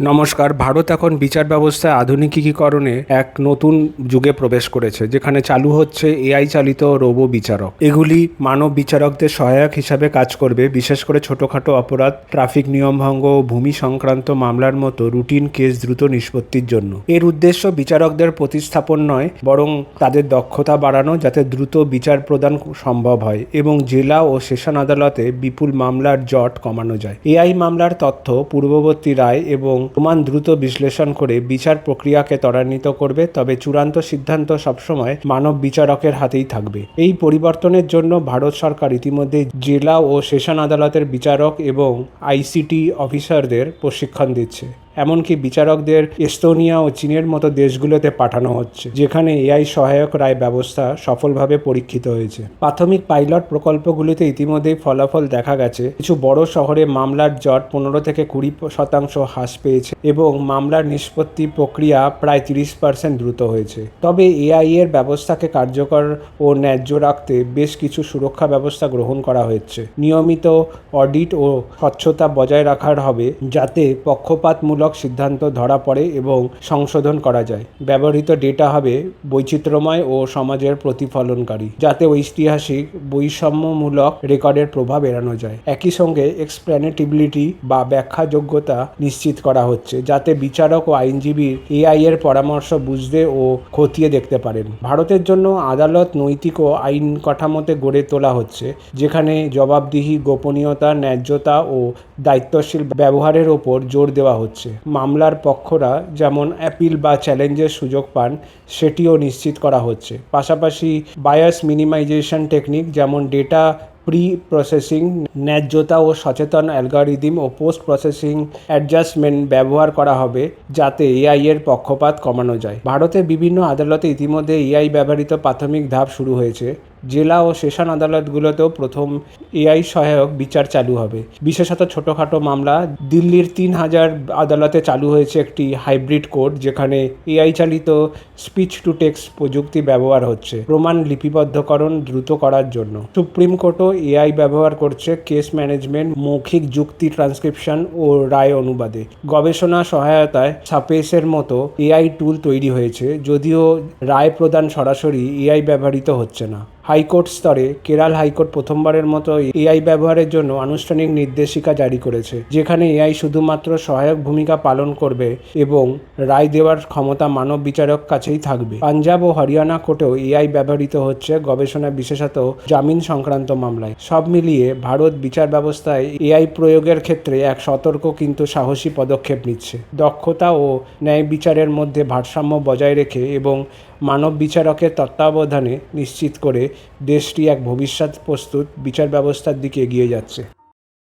নমস্কার, ভারত এখন বিচার ব্যবস্থায় আধুনিকীকরণে এক নতুন যুগে প্রবেশ করেছে, যেখানে চালু হচ্ছে এআই চালিত রোবো বিচারক। এগুলি মানব বিচারকদের সহায়ক হিসাবে কাজ করবে, বিশেষ করে ছোটোখাটো অপরাধ, ট্রাফিক নিয়মভঙ্গ ও ভূমি সংক্রান্ত মামলার মতো রুটিন কেস দ্রুত নিষ্পত্তির জন্য। এর উদ্দেশ্য বিচারকদের প্রতিস্থাপন নয়, বরং তাদের দক্ষতা বাড়ানো যাতে দ্রুত বিচার প্রদান সম্ভব হয় এবং জেলা ও সেশন আদালতে বিপুল মামলার জট কমানো যায়। এআই মামলার তথ্য পূর্ববর্তী রায় এবং প্রমাণ দ্রুত বিশ্লেষণ করে বিচার প্রক্রিয়াকে ত্বরান্বিত করবে, তবে চূড়ান্ত সিদ্ধান্ত সবসময় মানব বিচারকের হাতেই থাকবে। এই পরিবর্তনের জন্য ভারত সরকার ইতিমধ্যে জেলা ও সেশন আদালতের বিচারক এবং আইসিটি অফিসারদের প্রশিক্ষণ দিচ্ছে। এমনকি বিচারকদের এস্তোনিয়া ও চীনের মতো দেশগুলোতে পাঠানো হচ্ছে, যেখানে এআই সহায়ক রায় ব্যবস্থা সফলভাবে পরীক্ষিত হয়েছে। প্রাথমিক পাইলট প্রকল্পগুলিতে ইতিমধ্যেই ফলাফল দেখা গেছে। কিছু বড় শহরে মামলার জট পনেরো থেকে কুড়ি শতাংশ হ্রাস পেয়েছে এবং মামলার নিষ্পত্তি প্রক্রিয়া প্রায় তিরিশ পার্সেন্ট দ্রুত হয়েছে। তবে এআই এর ব্যবস্থাকে কার্যকর ও ন্যায্য রাখতে বেশ কিছু সুরক্ষা ব্যবস্থা গ্রহণ করা হয়েছে। নিয়মিত অডিট ও স্বচ্ছতা বজায় রাখার হবে যাতে পক্ষপাতমূলক সিদ্ধান্ত ধরা পড়ে এবং সংশোধন করা যায়। ব্যবহৃত ডেটা হবে বৈচিত্র্যময় ও সমাজের প্রতিফলনকারী, যাতে ঐতিহাসিক বৈষম্যমূলক রেকর্ডের প্রভাব এড়ানো যায়। একই সঙ্গে এক্সপ্ল্যানেটিবিলিটি বা ব্যাখ্যাযোগ্যতা নিশ্চিত করা হচ্ছে, যাতে বিচারক ও আইনজীবীর এআই এর পরামর্শ বুঝতে ও খতিয়ে দেখতে পারেন। ভারতের জন্য আদালত নৈতিক ও আইন কাঠামোতে গড়ে তোলা হচ্ছে, যেখানে জবাবদিহি, গোপনীয়তা, ন্যায্যতা ও দায়িত্বশীল ব্যবহারের ওপর জোর দেওয়া হচ্ছে। মামলার পক্ষরা যেমন অ্যাপিল বা চ্যালেঞ্জের সুযোগ পান, সেটিও নিশ্চিত করা হচ্ছে। পাশাপাশি বায়াস মিনিমাইজেশন টেকনিক যেমন ডেটা প্রি প্রসেসিং ন্যায্যতা ও সচেতন অ্যালগরিদম ও পোস্ট প্রসেসিং অ্যাডজাস্টমেন্ট ব্যবহার করা হবে যাতে এআই এর পক্ষপাত কমানো যায়। ভারতের বিভিন্ন আদালতে ইতিমধ্যে এআই ব্যবহৃত প্রাথমিক ধাপ শুরু হয়েছে। জেলা ও সেশন আদালতগুলোতেও প্রথম এআই সহায়ক বিচার চালু হবে। বিশেষত ছোটোখাটো মামলা দিল্লির তিন হাজার আদালতে চালু হয়েছে একটি হাইব্রিড কোর্ট, যেখানে এআই চালিত স্পিচ টু টেক্সট প্রযুক্তি ব্যবহার হচ্ছে, প্রমাণ লিপিবদ্ধকরণ দ্রুত করার জন্য। সুপ্রিম কোর্টও এআই ব্যবহার করছে কেস ম্যানেজমেন্ট, মৌখিক যুক্তি ট্রান্সক্রিপশন ও রায় অনুবাদে। গবেষণা সহায়তায় সাপেসের মতো এআই টুল তৈরি হয়েছে, যদিও রায় প্রদান সরাসরি এআই ব্যবহৃত হচ্ছে না। হাইকোর্ট স্তরে কেরাল হাইকোর্ট প্রথমবারের মতো এআই ব্যবহারের জন্য আনুষ্ঠানিক নির্দেশিকা জারি করেছে, যেখানে এআই শুধুমাত্র সহায়ক ভূমিকা পালন করবে এবং রায় দেওয়ার ক্ষমতা মানব বিচারক কাছেই থাকবে। পাঞ্জাব ও হরিয়ানা কোর্টেও এআই ব্যবহৃত হচ্ছে গবেষণা বিশেষত জামিন সংক্রান্ত মামলায়। সব মিলিয়ে ভারত বিচার ব্যবস্থায় এআই প্রয়োগের ক্ষেত্রে এক সতর্ক কিন্তু সাহসী পদক্ষেপ নিচ্ছে। দক্ষতা ও ন্যায় বিচারের মধ্যে ভারসাম্য বজায় রেখে এবং মানব বিচারকের তত্ত্বাবধানে নিশ্চিত করে দেশটি এক ভবিষ্যৎ প্রস্তুত বিচার ব্যবস্থার দিকে এগিয়ে যাচ্ছে।